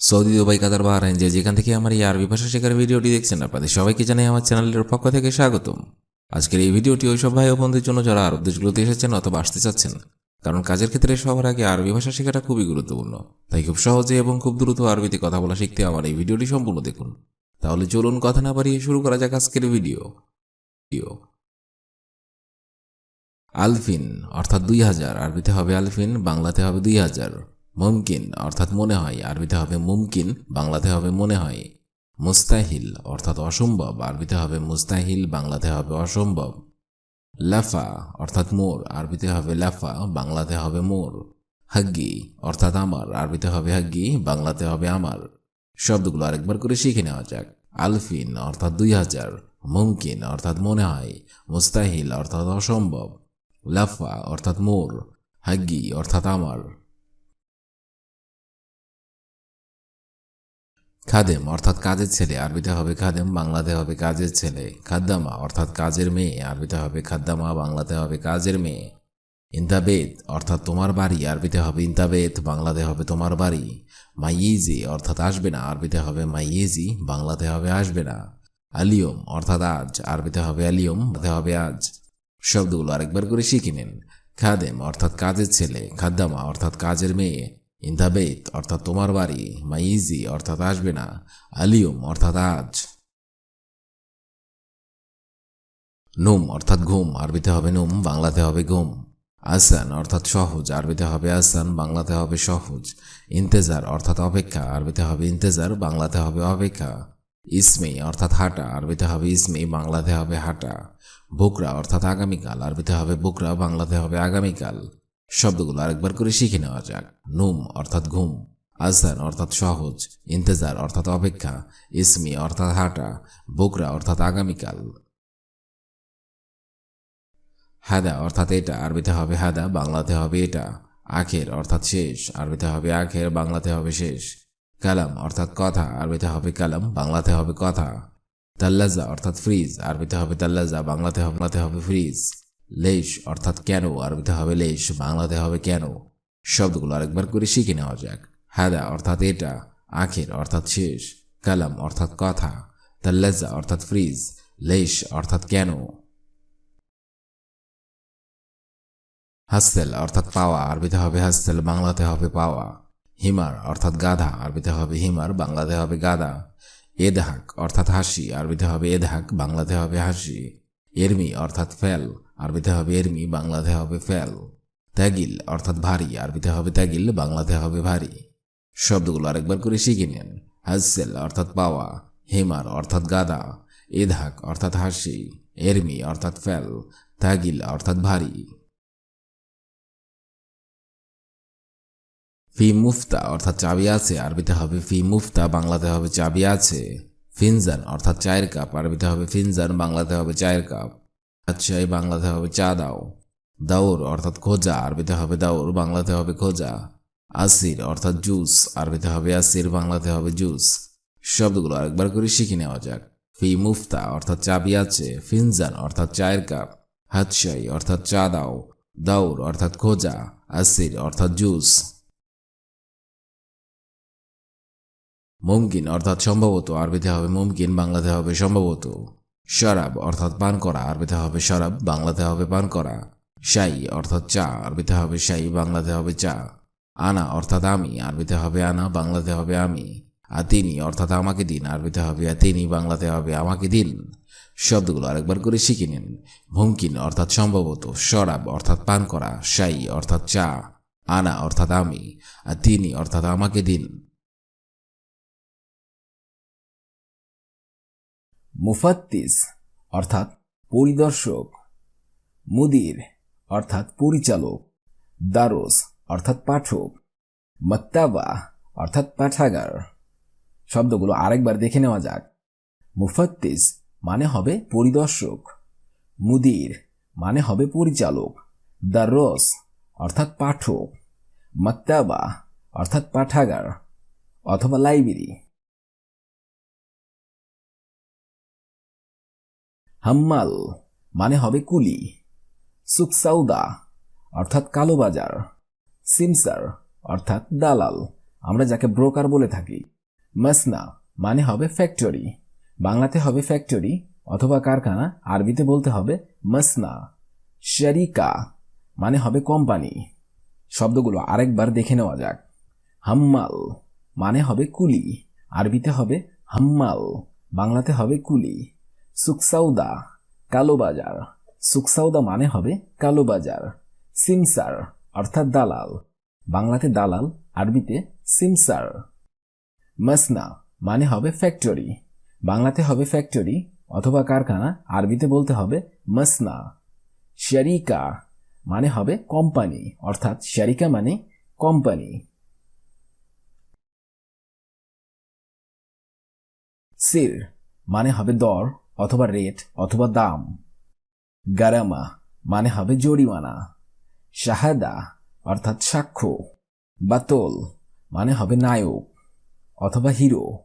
Saudi Dubai, কাতার, Bahrain, যে যেখান থেকে আমার এই আরবি ভাষা শেখার ভিডিওটি দেখছেন, আপনাদের সবাইকে জানাই আমার চ্যানেলের পক্ষ থেকে স্বাগতম। আজকের এই ভিডিওটি ওইসব ভাই ও বন্ধুদের জন্য যারা আরব দেশগুলোতে এসেছেন অথবা আসতে চাচ্ছেন, কারণ কাজের ক্ষেত্রে সবার আগে আরবি ভাষা শেখাটা খুবই গুরুত্বপূর্ণ। তাই খুব সহজে এবং খুব দ্রুত আরবিতে কথা বলা শিখতে আমার এই ভিডিওটি সম্পূর্ণ দেখুন। তাহলে চলুন কথা না বাড়িয়ে শুরু করা যাক আজকের ভিডিও। ভিডিও। আলফিন, অর্থাৎ দুই হাজার, আরবিতে হবে আলফিন, বাংলাতে হবে দুই হাজার। মুমকিন, অর্থাৎ মনে হয়। আরবিতে হবে মুমকিন, বাংলাতে হবে মনে হয়। মুস্তাহিল, অর্থাৎ অসম্ভব। আরবিতে হবে মুস্তাহিল, বাংলাতে হবে অসম্ভব। লাফা, অর্থাৎ মোর। আরবিতে হবে লাফা, বাংলাতে হবে মোর। হাগ্গি, অর্থাৎ আমার। আরবিতে হবে হাগ্গি, বাংলাতে হবে আমার। শব্দগুলো আরেকবার করে শিখে নেওয়া যাক। আলফিন, অর্থাৎ দুই হাজার। মুমকিন, অর্থাৎ মনে হয়। মুস্তাহিল, অর্থাৎ অসম্ভব। লাফা, অর্থাৎ মোর। হাগ্গি, অর্থাৎ আমার। খাদেম, অর্থাৎ কাজের ছেলে, আরবিতে হবে খাদেম, বাংলাতে হবে কাজের ছেলে। খাদ্দামা, অর্থাৎ কাজের মেয়ে, আরবিতে হবে খাদ্দামা, বাংলাতে হবে কাজের মেয়ে। ইন্তাবেদ অর্থাৎ তোমার বাড়ি, আরবিতে হবে ইন্তাবেদ বাংলাতে হবে তোমার বাড়ি। মাইয়েজি, অর্থাৎ আসবে না, আরবিতে হবে মাইয়েজি, বাংলাতে হবে আসবে না। আলিয়ম, অর্থাৎ আজ, আরবিতে হবে আলিয়ম হবে আজ। শব্দগুলো আরেকবার করে শিখে নিন। খাদেম, অর্থাৎ কাজের ছেলে। খাদ্দামা, অর্থাৎ কাজের মেয়ে। ইন্দাবেত অর্থাৎ তোমার বাড়ি মাইজি অর্থাৎ আসবে না আলিয়ম অর্থাৎ আজ। নুম, অর্থাৎ ঘুম, আরবিতে হবে নুম, বাংলাতে হবে ঘুম। আসান, অর্থাৎ সহজ, আরবিতে হবে আসান, বাংলাতে হবে সহজ। ইন্তেজার, অর্থাৎ অপেক্ষা, আরবিতে হবে ইন্তেজার, বাংলাতে হবে অপেক্ষা। ইসমি, অর্থাৎ হাঁটা, আরবিতে হবে ইসমি, বাংলাতে হবে হাঁটা। বুকরা, অর্থাৎ আগামীকাল, আরবিতে হবে বুকরা, বাংলাতে হবে আগামীকাল। শব্দগুলো আরেকবার করে শিখে নেওয়া যাক। নুম অর্থাৎ ঘুম আজদান অর্থাৎ সহজ, ইন্তেজার অর্থাৎ অপেক্ষা, ইসমি অর্থাৎ হাঁটা, বুকরা অর্থাৎ আগামীকাল। হাদা অর্থাৎ এটা, আরবিতে হবে হাদা, বাংলাতে হবে এটা। আখের অর্থাৎ শেষ, আরবিতে হবে আখের, বাংলাতে হবে শেষ। কালাম অর্থাৎ কথা, আরবিতে হবে কালাম, বাংলাতে হবে কথা। তাল্লাজা অর্থাৎ ফ্রিজ, আরবিতে হবে তাল্লাজা, বাংলাতে হবে হবে ফ্রিজ। লেশ, অর্থাৎ কেন? আরবিতে হবে লেশ, বাংলাতে হবে কেন? শব্দগুলো আরেকবার করে শিখে নেওয়া যাক। হাদা অর্থাৎ এটা, আখের অর্থাৎ শেষ, কালাম অর্থাৎ কথা তাল্লাজা অর্থাৎ ফ্রিজ, লেশ অর্থাৎ কেন? হাস্তেল অর্থাৎ পাওয়া, আরবিতে হবে হাস্তেল বাংলাতে হবে পাওয়া। হিমার অর্থাৎ গাধা, আরবিতে হবে হিমার, বাংলাতে হবে গাধা। এদহাক অর্থাৎ হাসি, আরবিতে হবে এদহাক, বাংলাতে হবে হাসি। এরমি অর্থাৎ ফেল, আরবিতে হবে এরমি, বাংলাতে হবে ফেল। ত্যাগিল অর্থাৎ ভারী, আরবিতে হবে ত্যাগিল, বাংলাতে হবে ভারী। শব্দগুলো আরেকবার করে শিখে নেন। হাসেল অর্থাৎ পাওয়া, হেমার অর্থাৎ গাদা, এধাক অর্থাৎ হাসি, এরমি অর্থাৎ ফেল, ত্যাগিল অর্থাৎ ভারী। ফি মুফতা অর্থাৎ চাবি আছে, আরবিতে হবে ফি মুফতা, বাংলাতে হবে চাবি আছে। ফিনজান অর্থাৎ চায়ের কাপ। আরবিতে হবে ফিনজান বাংলাতে হবে চায়ের কাপ। চাই বাংলাতে হবে চা দাও। দাউর, অর্থাৎ খোঁজা। আরবিতে হবে দাউর, বাংলাতে হবে খোঁজা। আসির, অর্থাৎ জুস। আরবিতে হবে আসির, বাংলাতে হবে জুস। শব্দগুলো আরেকবার করে শিখে নেওয়া যাক। ফি মুফতা, অর্থাৎ চাবি আছে। ফিনজান অর্থাৎ চায়ের কাপ। হাতশাই, অর্থাৎ চা দাও। দাউর, অর্থাৎ খোঁজা। আসির, অর্থাৎ জুস। মুমকিন, অর্থাৎ সম্ভবত আরবিতে হবে মুমকিন, বাংলাতে হবে সম্ভবত শরাব, অর্থাৎ পান করা, আরবিতে হবে শরাব, বাংলাতে হবে পান করা। শাই, অর্থাৎ চা, আরবিতে হবে শাই, বাংলাতে হবে চা। আনা, অর্থাৎ আমি, আরবিতে হবে আনা, বাংলাতে হবে আমি। আতিনি, অর্থাৎ আমাকে দিন, আরবিতে হবে আতিনি, বাংলাতে হবে আমাকে দিন। শব্দগুলো আরেকবার করে শিখে নিন। মুমকিন, অর্থাৎ সম্ভবত শরাব, অর্থাৎ পান করা। শাই, অর্থাৎ চা। আনা, অর্থাৎ আমি। আর তিনি অর্থাৎ আমাকে দিন। মুফাত্তিস অর্থাৎ পরিদর্শক। মুদির, অর্থাৎ পরিচালক। দারোস অর্থাৎ পাঠক। মত্তাবা, অর্থাৎ পাঠাগার। শব্দগুলো আরেকবার দেখে নেওয়া যাক। মুফাত্তিস মানে হবে পরিদর্শক। মুদির মানে হবে পরিচালক। দারোস অর্থাৎ পাঠক। মত্তাবা, অর্থাৎ পাঠাগার। অথবা লাইব্রেরি। হাম্মাল মানে হবে কুলি। সুকসাউদা অর্থাৎ কালোবাজার সিমসার অর্থাৎ দালাল, আমরা যাকে ব্রোকার বলে থাকি। মাসনা মানে হবে ফ্যাক্টরি। বাংলাতে হবে ফ্যাক্টরি অথবা কারখানা, আরবিতে বলতে হবে মাসনা। শারিকা মানে হবে কোম্পানি। শব্দগুলো আরেকবার দেখে নেওয়া যাক। হাম্মাল মানে হবে কুলি। আরবিতে হবে হাম্মাল, বাংলাতে হবে কুলি। সুকসাউদা, কালো বাজার। সুকসাউদা মানে হবে কালো বাজার, সিমসার, অর্থাৎ দালাল। বাংলাতে দালাল, আরবিতে সিমসার। মাসনা মানে হবে ফ্যাক্টরি বাংলাতে হবে ফ্যাক্টরি অথবা কারখানা, আরবিতে বলতে হবে মাসনা। শারিকা মানে হবে কোম্পানি অর্থাৎ শারিকা মানে কোম্পানি সির মানে হবে দর অথবা রেট অথবা দাম। গারামা মানে হবে জরিমানা। শাহাদা অর্থাৎ সাক্ষ্য। বাতল মানে হবে নায়ক অথবা হিরো।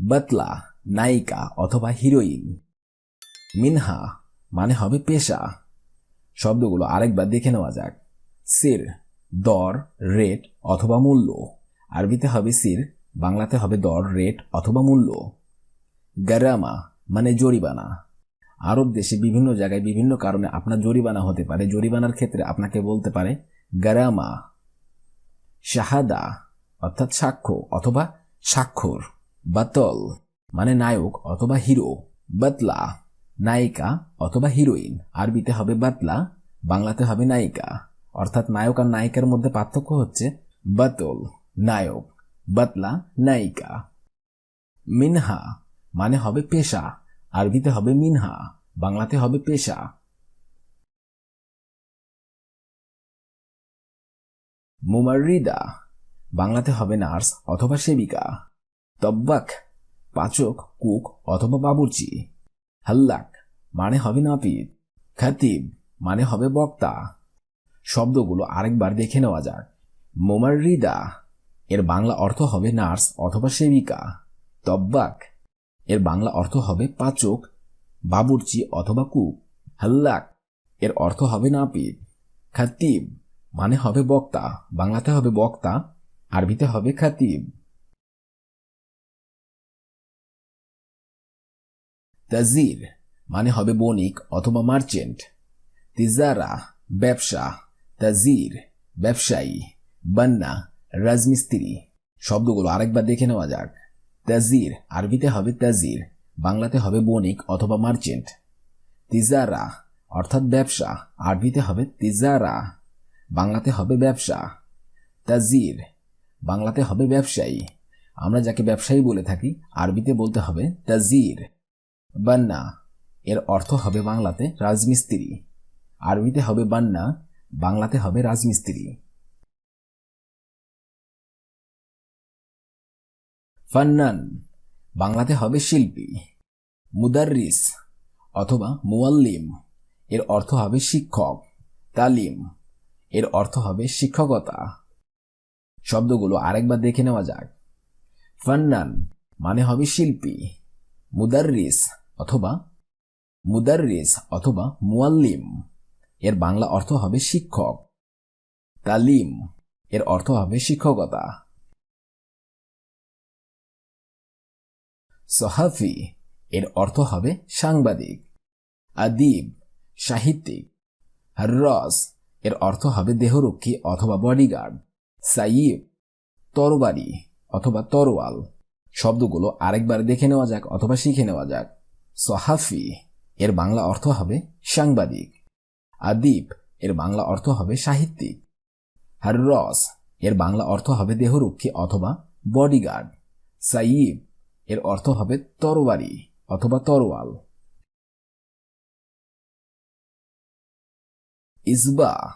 বাতলা নায়িকা অথবা হিরোইন। মিনহা মানে হবে পেশা। শব্দগুলো আরেকবার দেখে নেওয়া যাক। সির দর, রেট অথবা মূল্য। আরবিতে হবে সির, বাংলাতে হবে দর, রেট অথবা মূল্য। গারামা মানে জরিমানা। আরব দেশে বিভিন্ন জায়গায় বিভিন্ন কারণে আপনার জরিমানা হতে পারে। জরিমানার ক্ষেত্রে আপনাকে বলতে পারে গারামা শাহাদা, অর্থাৎ সাক্ষ্য অথবা স্বাক্ষর, বাতল মানে নায়ক অথবা হিরো, বাতলা, নায়িকা অথবা হিরোইন। আরবিতে হবে বাতলা, বাংলাতে হবে নায়িকা। অর্থাৎ নায়ক আর নায়িকার মধ্যে পার্থক্য হচ্ছে বাতল, নায়ক, বাতলা, নায়িকা। মিনহা মানে হবে পেশা, আরবিতে হবে মিনহা, বাংলাতে হবে পেশা। মুমারিদা বাংলাতে হবে নার্স অথবা সেবিকা। তব্বাক, পাচক, কুক অথবা বাবুর্চি। হাল্লাক মানে হবে নাপিত। খাতিব মানে হবে বক্তা। শব্দগুলো আরেকবার দেখে নেওয়া যাক। মোমারিদা এর বাংলা অর্থ হবে নার্স অথবা সেবিকা। তব্বাক এর বাংলা অর্থ হবে পাচক, বাবুর্চি অথবা কুক হাল্লাক, এর অর্থ হবে নাপিত। খাতিব মানে হবে বক্তা। বাংলাতে হবে বক্তা, আরবিতে হবে খাতিব। তাজির মানে হবে বণিক অথবা মার্চেন্ট। তিজারা, ব্যবসা। তাজির, ব্যবসায়ী। বান্না, রাজমিস্ত্রি। শব্দগুলো আরেকবার দেখে নেওয়া যাক। তাজির, আরবিতে হবে তাজির, বাংলাতে হবে বণিক অথবা মার্চেন্ট। তিজারা, অর্থাৎ ব্যবসা, আরবিতে হবে তিজারা, বাংলাতে হবে ব্যবসা। তাজির, বাংলাতে হবে ব্যবসায়ী। আমরা যাকে ব্যবসায়ী বলে থাকি, আরবিতে বলতে হবে তাজির। বান্না, এর অর্থ হবে বাংলাতে রাজমিস্ত্রি। আরবিতে হবে বান্না, বাংলাতে হবে রাজমিস্ত্রি। ফান্নান, বাংলাতে হবে শিল্পী। মুদার্রিস অথবা মুয়াল্লিম, এর অর্থ হবে শিক্ষক। তালিম, এর অর্থ হবে শিক্ষকতা। শব্দগুলো আরেকবার দেখে নেওয়া যাক। ফান্নান মানে হবে শিল্পী। মুদার্রিস অথবা মুদার্রিস অথবা মুয়াল্লিম, এর বাংলা অর্থ হবে শিক্ষক। তালিম, এর অর্থ হবে শিক্ষকতা। সহাফি, এর অর্থ হবে সাংবাদিক। আদিব, সাহিত্যিক। হর্রস, এর অর্থ হবে দেহরক্ষী অথবা বডিগার্ড সাইব তরবারি অথবা তরোয়াল। শব্দগুলো আরেকবার দেখে নেওয়া যাক অথবা শিখে নেওয়া যাক। সহাফি, এর বাংলা অর্থ হবে সাংবাদিক। আদিব, এর বাংলা অর্থ হবে সাহিত্যিক। হর্রস, এর বাংলা অর্থ হবে দেহরক্ষী অথবা বডিগার্ড সাইব এর অর্থ হবে তরবারি অথবা তরোয়াল। ইসবা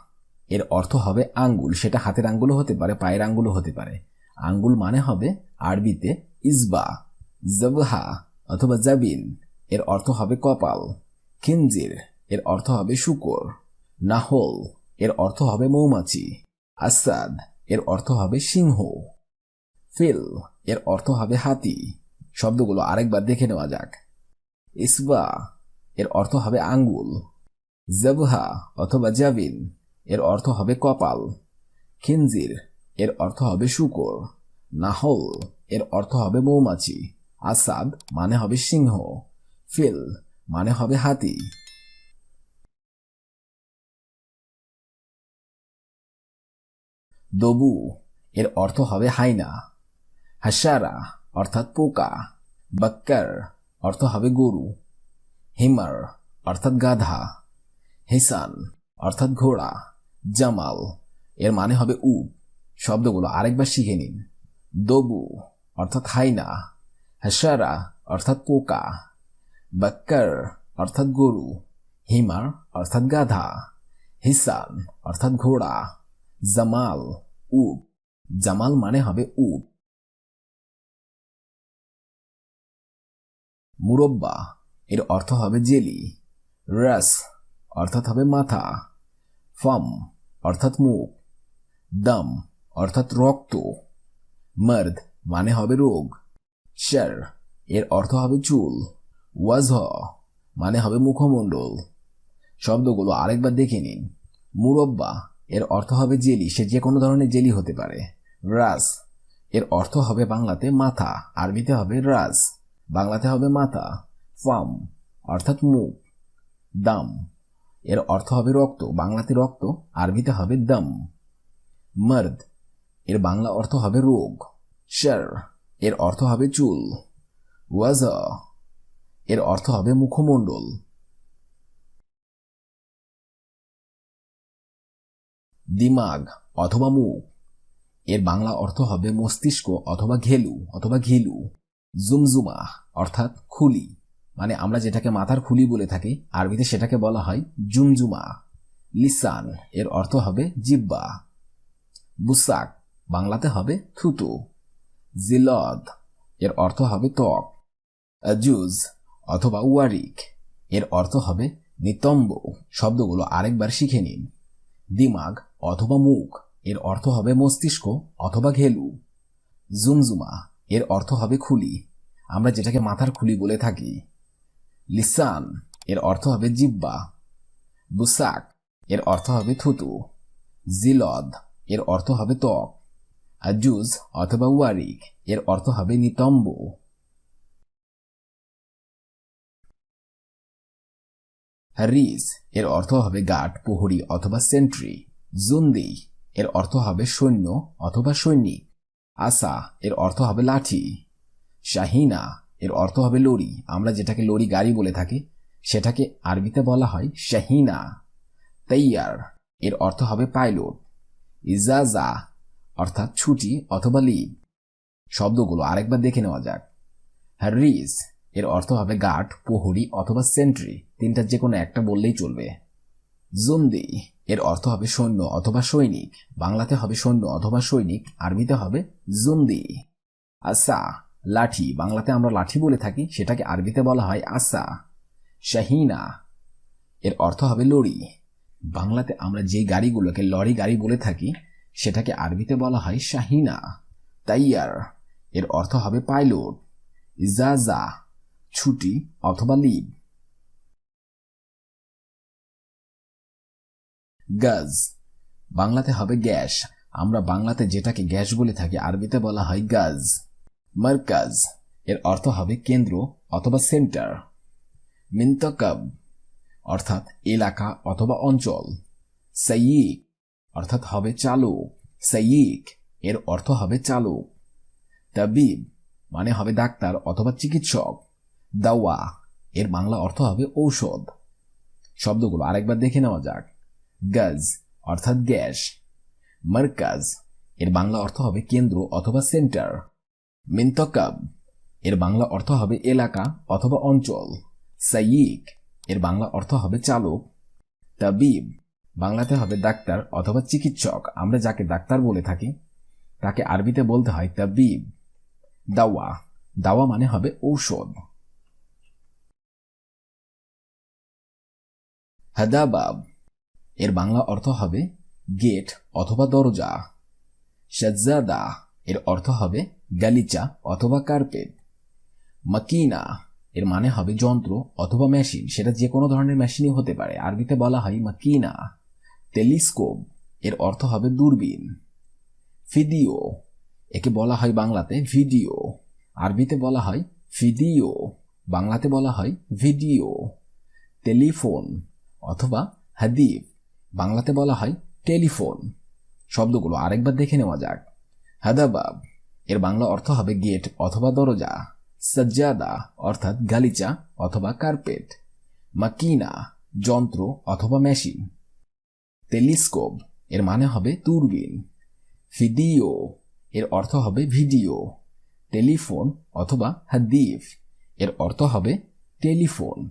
এর অর্থ হবে আঙ্গুল, সেটা হাতের আঙ্গুলও হতে পারে, পায়ের আঙ্গুলও হতে পারে। আঙ্গুল মানে হবে আরবিতে ইসবা, জবহা অথবা জাবিন, এর অর্থ হবে কপাল। খিনজির এর অর্থ হবে শুকর। নাহল এর অর্থ হবে মৌমাছি। আসাদ এর অর্থ হবে সিংহ। ফিল এর অর্থ হবে হাতি। শব্দগুলো আরেকবার দেখে নেওয়া যাক। ইসবা এর অর্থ হবে আঙ্গুল। জবহা অথবা জাবিন এর অর্থ হবে কপাল। খিনজির এর অর্থ হবে শুকর। নাহল এর অর্থ হবে মৌমাছি। আসাদ মানে হবে সিংহ। ফিল মানে হবে হাতি। দবু এর অর্থ হবে হাইনা। হাসারা অর্থাৎ পোকা, বাক্কার অর্থ হবে গরু, হিমার অর্থাৎ গাধা, হিসান অর্থাৎ ঘোড়া, জামাল এর মানে হবে উট শব্দগুলো আরেকবার শিখে নিন। দবু অর্থাৎ হাইনা, হাসারা অর্থাৎ পোকা, বাক্কার অর্থাৎ গরু, হিমার অর্থাৎ গাধা, হিসান অর্থাৎ ঘোড়া, জামাল উট জামাল মানে হবে উট মুরব্বা, এর অর্থ হবে জেলি। রাস, অর্থাৎ হবে মাথা। ফম, অর্থাৎ মুখ। দম, অর্থাৎ রক্ত। মর্দ মানে হবে রোগ। শর, এর অর্থ হবে চুল। ওয়াজহ মানে হবে মুখমণ্ডল। শব্দগুলো আরেকবার দেখে নিন। মুরব্বা, এর অর্থ হবে জেলি, সে যে কোনো ধরনের জেলি হতে পারে। রাস, এর অর্থ হবে বাংলাতে মাথা, আরবিতে হবে রাস। বাংলাতে হবে মাথা, ফাম, অর্থাৎ মুখ, দাম। এর অর্থ হবে রক্ত, বাংলাতে রক্ত, আরবিতে হবে দম। মর্দ, এর বাংলা অর্থ হবে রোগ। শর, এর অর্থ হবে চুল। ওয়াজ, এর অর্থ হবে মুখমণ্ডল। দিমাগ, অথবা মুখ, এর বাংলা অর্থ হবে মস্তিষ্ক, অথবা ঘেলু, অথবা ঘিলু। জুমজুমা, অর্থাৎ খুলি। মানে আমরা যেটাকে মাথার খুলি বলে থাকি, আরবিতে সেটাকে বলা হয় জুমজুমা। লিসান, এর অর্থ হবে জিব্বা। বুসাক, বাংলাতে হবে থুতু। জিলদ, এর অর্থ হবে ত্বক। আজুজ, অথবা ওয়ারিক, এর অর্থ হবে নিতম্ব। শব্দগুলো আরেকবার শিখে নিন। দিমাগ, অথবা মুখ, এর অর্থ হবে মস্তিষ্ক অথবা ঘেলু। জুমজুমা এর অর্থ হবে খুলি। আমরা যেটাকে মাথার খুলি বলে থাকি। লিসান, এর অর্থ হবে জিব্বা। বুসাক, এর অর্থ হবে থুতু। জিলদ, এর অর্থ হবে ত্বক। আজুজ, অথবা ওয়ারিক, এর অর্থ হবে নিতম্ব। হারিস, এর অর্থ হবে গার্ড প্রহরী অথবা সেন্ট্রি। জুন্দি, এর অর্থ হবে সৈন্য অথবা সৈনিক। আসা, এর অর্থ হবে লাঠি। শাহিনা, এর অর্থ হবে লরি আমরা যেটাকে লরি গাড়ি বলে থাকি, সেটাকে আরবিতে বলা হয় শাহিনা। তৈয়ার, এর অর্থ হবে পাইলট। ইজাজা, অর্থাৎ ছুটি অথবা লিভ শব্দগুলো আরেকবার দেখে নেওয়া যাক। হ্যারিস এর অর্থ হবে গার্ড প্রহরী অথবা সেন্ট্রি। তিনটার যে কোনো একটা বললেই চলবে। জুন্দি এর অর্থ হবে সৈন্য অথবা সৈনিক। বাংলাতে হবে সৈন্য অথবা সৈনিক, আরবিতে হবে জুন্দি। আসা লাঠি। বাংলাতে আমরা লাঠি বলে থাকি, সেটাকে আরবিতে বলা হয় আসা শাহিনা, এর অর্থ হবে লরি বাংলাতে আমরা যে গাড়িগুলোকে লরি গাড়ি বলে থাকি, সেটাকে আরবিতে বলা হয় শাহিনা। তাইয়ার, এর অর্থ হবে পাইলট। ইজাজা, ছুটি অথবা লিভ গাজ। বাংলাতে হবে গ্যাস। আমরা বাংলাতে যেটাকে গ্যাস বলে থাকি, আরবিতে বলা হয় গাজ। মার্কাজ। এর অর্থ হবে কেন্দ্র অথবা সেন্টার। মিন্তকাব। অর্থাৎ এলাকা অথবা অঞ্চল। সাইয়িক। অর্থাৎ হবে চালক সাইয়িক। এর অর্থ হবে চালক তাবিব। মানে হবে ডাক্তার অথবা চিকিৎসক। দাওয়া। এর বাংলা অর্থ হবে ঔষধ। শব্দগুলো আরেকবার দেখে নেওয়া যাক। গাজ, অর্থাৎ গ্যাস। মার্কাজ, এর বাংলা অর্থ হবে কেন্দ্র অথবা সেন্টার। মিন্তকাব, এর বাংলা অর্থ হবে এলাকা অথবা অঞ্চল। সাইয়িক, এর বাংলা অর্থ হবে চালক। তাবিব, বাংলাতে হবে ডাক্তার অথবা চিকিৎসক। আমরা যাকে ডাক্তার বলে থাকি, তাকে আরবিতে বলতে হয় তাবিব। দাওয়া দাওয়া মানে হবে ঔষধ। হাদাবাব এর বাংলা অর্থ হবে গেট অথবা দরজা। সাজ্জাদা এর অর্থ হবে গালিচা অথবা কার্পেট। মাকিনা এর মানে হবে যন্ত্র অথবা মেশিন, সেটা যে কোনো ধরনের মেশিনই হতে পারে। আরবিতে বলা হয় মাকিনা। টেলিস্কোপ এর অর্থ হবে দূরবীন। ফিডিও একে বলা হয় বাংলাতে ভিডিও। আরবিতে বলা হয় ফিডিও বাংলাতে বলা হয় ভিডিও। টেলিফোন অথবা হাদিব বাংলাতে বলা হয় টেলিফোন। শব্দগুলো আরেকবার দেখে নেওয়া যাক। হাদাবাব, এর বাংলা অর্থ হবে গেট অথবা দরজা। সজ্জাদা, অর্থাৎ গালিচা অথবা কার্পেট। মাকিনা, যন্ত্র অথবা মেশিন। টেলিস্কোপ, এর মানে হবে দূরবীন। ভিডিও, এর অর্থ হবে ভিডিও। টেলিফোন অথবা হাদিফ, এর অর্থ হবে টেলিফোন।